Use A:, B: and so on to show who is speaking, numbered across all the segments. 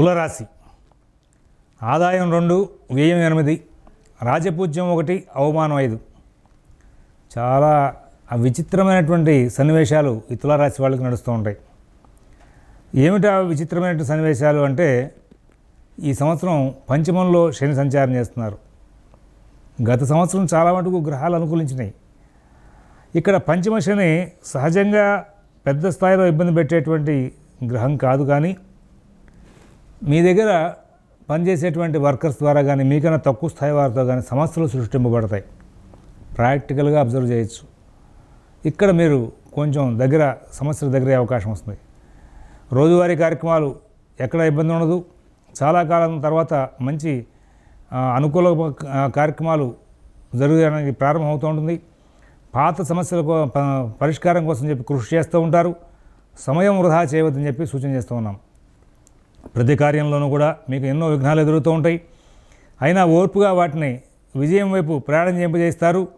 A: తులరాశి. ఆదాయం రెండు వ్యయం ఎనిమిది రాజపూజ్యం ఒకటి అవమానం ఐదు. చాలా విచిత్రమైనటువంటి సన్నివేశాలు ఈ తులారాశి వాళ్ళకి నడుస్తూ ఉంటాయి. ఏమిటా విచిత్రమైన సన్నివేశాలు అంటే ఈ సంవత్సరం పంచమంలో శని సంచారం చేస్తున్నారు. గత సంవత్సరం చాలా మటుకు గ్రహాలు అనుకూలించినాయి. ఇక్కడ పంచమ శని సహజంగా పెద్ద స్థాయిలో ఇబ్బంది పెట్టేటువంటి గ్రహం కాదు కానీ మీ దగ్గర పనిచేసేటువంటి వర్కర్స్ ద్వారా కానీ మీకన్నా తక్కువ స్థాయి వారితో కానీ సమస్యలు సృష్టింపబడతాయి. ప్రాక్టికల్గా అబ్జర్వ్ చేయొచ్చు. ఇక్కడ మీరు కొంచెం దగ్గర సమస్యల దగ్గరే అవకాశం వస్తుంది. రోజువారీ కార్యక్రమాలు ఎక్కడ ఇబ్బంది ఉండదు. చాలా కాలం తర్వాత మంచి అనుకూల కార్యక్రమాలు జరగడానికి ప్రారంభమవుతూ ఉంటుంది. పాత సమస్యల పరిష్కారం కోసం చెప్పి కృషి చేస్తూ ఉంటారు. సమయం వృధా చేయవద్దని చెప్పి సూచన చేస్తూ ఉన్నాం. ప్రతి కార్యంలోనూ కూడా మీకు ఎన్నో విఘ్నాలు ఎదురుతూ ఉంటాయి. అయినా ఓర్పుగా వాటిని విజయం వైపు ప్రయాణం చేయింపజేస్తారు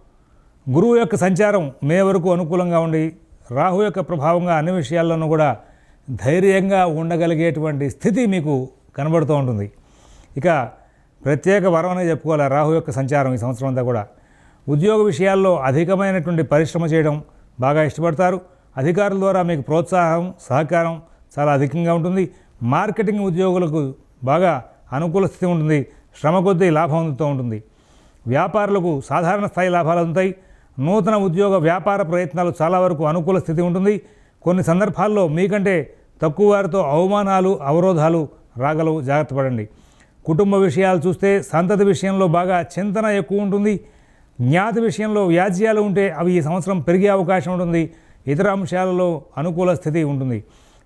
A: గురువు యొక్క సంచారం మే వరకు అనుకూలంగా ఉండి రాహు యొక్క ప్రభావంగా అన్ని విషయాల్లోనూ కూడా ధైర్యంగా ఉండగలిగేటువంటి స్థితి మీకు కనబడుతూ ఉంటుంది. ఇక ప్రత్యేక వరం అనే చెప్పుకోవాలి రాహు యొక్క సంచారం ఈ సంవత్సరం అంతా కూడా. ఉద్యోగ విషయాల్లో అధికమైనటువంటి పరిశ్రమ చేయడం బాగా ఇష్టపడతారు. అధికారుల ద్వారా మీకు ప్రోత్సాహం సహకారం చాలా అధికంగా ఉంటుంది. మార్కెటింగ్ ఉద్యోగులకు బాగా అనుకూల స్థితి ఉంటుంది శ్రమ కొద్దీ లాభం అందుతూ ఉంటుంది. వ్యాపారులకు సాధారణ స్థాయి లాభాలు అందుతాయి. నూతన ఉద్యోగ వ్యాపార ప్రయత్నాలు చాలా వరకు అనుకూల స్థితి ఉంటుంది. కొన్ని సందర్భాల్లో మీకంటే తక్కువ వారితో అవమానాలు అవరోధాలు రాగలవు. జాగ్రత్త పడండి. కుటుంబ విషయాలు చూస్తే సంతతి విషయంలో బాగా చింతన ఎక్కువ ఉంటుంది. జ్ఞాతి విషయంలో వ్యాజ్యాలు ఉంటే అవి ఈ సంవత్సరం పెరిగే అవకాశం ఉంటుంది. ఇతర అంశాలలో అనుకూల స్థితి ఉంటుంది.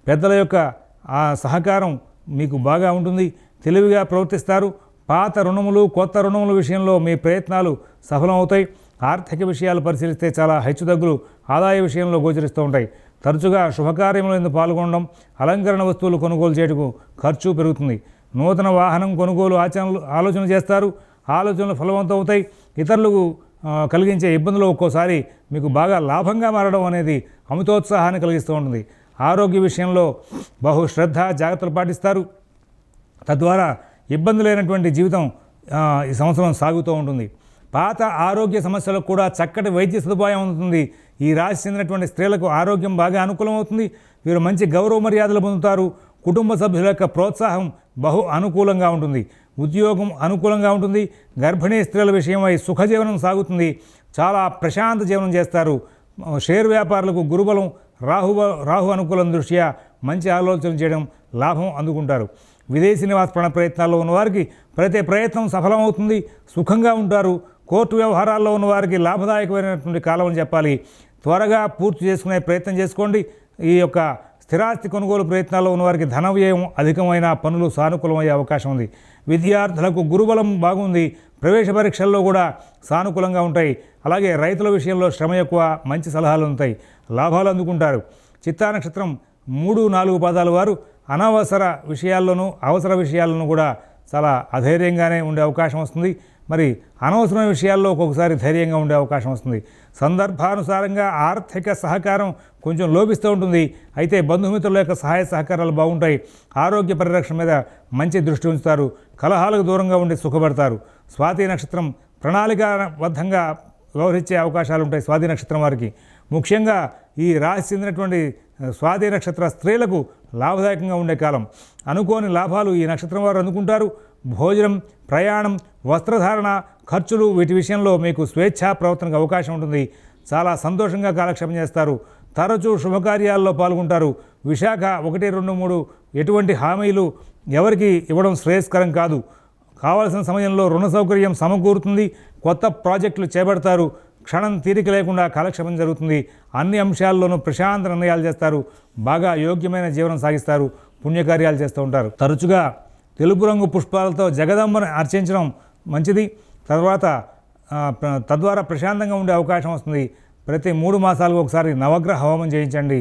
A: పెద్దల యొక్క ఆ సహకారం మీకు బాగా ఉంటుంది. తెలివిగా ప్రవర్తిస్తారు. పాత రుణములు కొత్త రుణముల విషయంలో మీ ప్రయత్నాలు సఫలమవుతాయి. ఆర్థిక విషయాలు పరిశీలిస్తే చాలా హెచ్చుతగ్గులు ఆదాయ విషయంలో గోచరిస్తూ ఉంటాయి. తరచుగా శుభకార్యంలో ఎందుకు పాల్గొనడం అలంకరణ వస్తువులు కొనుగోలు చేయటకు ఖర్చు పెరుగుతుంది. నూతన వాహనం కొనుగోలు ఆచరణలు ఆలోచన చేస్తారు. ఆలోచనలు ఫలవంతం అవుతాయి ఇతరులకు కలిగించే ఇబ్బందులు ఒక్కోసారి మీకు బాగా లాభంగా మారడం అనేది అమితోత్సాహాన్ని కలిగిస్తూ ఉంటుంది. ఆరోగ్య విషయంలో బహు శ్రద్ధ జాగ్రత్తలు పాటిస్తారు. తద్వారా ఇబ్బంది లేనటువంటి జీవితం ఈ సంవత్సరం సాగుతూ ఉంటుంది. పాత ఆరోగ్య సమస్యలకు కూడా చక్కటి వైద్య సదుపాయం ఉంటుంది. ఈ రాశి చెందినటువంటి స్త్రీలకు ఆరోగ్యం బాగా అనుకూలం అవుతుంది వీరు మంచి గౌరవ మర్యాదలు పొందుతారు. కుటుంబ సభ్యుల యొక్క ప్రోత్సాహం బహు అనుకూలంగా ఉంటుంది. ఉద్యోగం అనుకూలంగా ఉంటుంది. గర్భిణీ స్త్రీల విషయమై సుఖజీవనం సాగుతుంది. చాలా ప్రశాంత జీవనం చేస్తారు. షేర్ వ్యాపారులకు గురుబలం రాహు రాహు అనుకూలం దృష్ట్యా మంచి ఆలోచన చేయడం లాభం అందుకుంటారు. విదేశీ నివాస ప్రయత్నాల్లో ఉన్నవారికి ప్రతి ప్రయత్నం సఫలమవుతుంది సుఖంగా ఉంటారు. కోర్టు వ్యవహారాల్లో ఉన్నవారికి లాభదాయకమైనటువంటి కాలం అని చెప్పాలి. త్వరగా పూర్తి చేసుకునే ప్రయత్నం చేసుకోండి. ఈ యొక్క స్థిరాస్తి కొనుగోలు ప్రయత్నాల్లో ఉన్నవారికి ధన వ్యయం అధికమైన పనులు సానుకూలమయ్యే అవకాశం ఉంది. విద్యార్థులకు గురుబలం బాగుంది. ప్రవేశ పరీక్షల్లో కూడా సానుకూలంగా ఉంటాయి. అలాగే రైతుల విషయంలో శ్రమ ఎక్కువ మంచి సలహాలు ఉంటాయి లాభాలు అందుకుంటారు. చిత్తా నక్షత్రం మూడు నాలుగు పాదాల వారు అనవసర విషయాల్లోనూ అవసర విషయాల్లోనూ కూడా చాలా అధైర్యంగానే ఉండే అవకాశం వస్తుంది. మరి అనవసరమైన విషయాల్లో ఒక్కొక్కసారి ధైర్యంగా ఉండే అవకాశం వస్తుంది. సందర్భానుసారంగా ఆర్థిక సహకారం కొంచెం లోపిస్తూ ఉంటుంది. అయితే బంధుమిత్రుల యొక్క సహాయ సహకారాలు బాగుంటాయి. ఆరోగ్య పరిరక్షణ మీద మంచి దృష్టి ఉంచుతారు. కలహాలకు దూరంగా ఉండి సుఖపడతారు. స్వాతి నక్షత్రం ప్రణాళికాబద్ధంగా వ్యవహరించే అవకాశాలు ఉంటాయి స్వాతి నక్షత్రం వారికి. ముఖ్యంగా ఈ రాశి చెందినటువంటి స్వాతి నక్షత్ర స్త్రీలకు లాభదాయకంగా ఉండే కాలం. అనుకోని లాభాలు ఈ నక్షత్రం వారు అందుకుంటారు. భోజనం ప్రయాణం వస్త్రధారణ ఖర్చులు వీటి విషయంలో మీకు స్వేచ్ఛా ప్రవర్తనకు అవకాశం ఉంటుంది. చాలా సంతోషంగా కాలక్షేపం చేస్తారు. తరచూ శుభకార్యాల్లో పాల్గొంటారు. విశాఖ ఒకటి రెండు మూడు ఎటువంటి హామీలు ఎవరికి ఇవ్వడం శ్రేయస్కరం కాదు. కావలసిన సమయంలో రుణ సౌకర్యం సమకూరుతుంది. కొత్త ప్రాజెక్టులు చేపడతారు. క్షణం తీరిక లేకుండా కాలక్షేపం జరుగుతుంది. అన్ని అంశాల్లోనూ ప్రశాంత నిర్ణయాలు చేస్తారు. బాగా యోగ్యమైన జీవనం సాగిస్తారు. పుణ్యకార్యాలు చేస్తూ ఉంటారు. తరచుగా తెలుపు రంగు పుష్పాలతో జగదంబను అర్చించడం మంచిది. తర్వాత తద్వారా ప్రశాంతంగా ఉండే అవకాశం వస్తుంది. ప్రతి మూడు మాసాలకు ఒకసారి నవగ్రహ హోమం చేయించండి.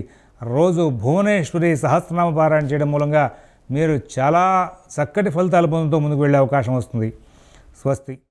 A: రోజు భువనేశ్వరి సహస్రనామ పారాయణ చేయడం మూలంగా మీరు చాలా చక్కటి ఫలితాలు పొందుతూ ముందుకు వెళ్ళే అవకాశం వస్తుంది. స్వస్తి.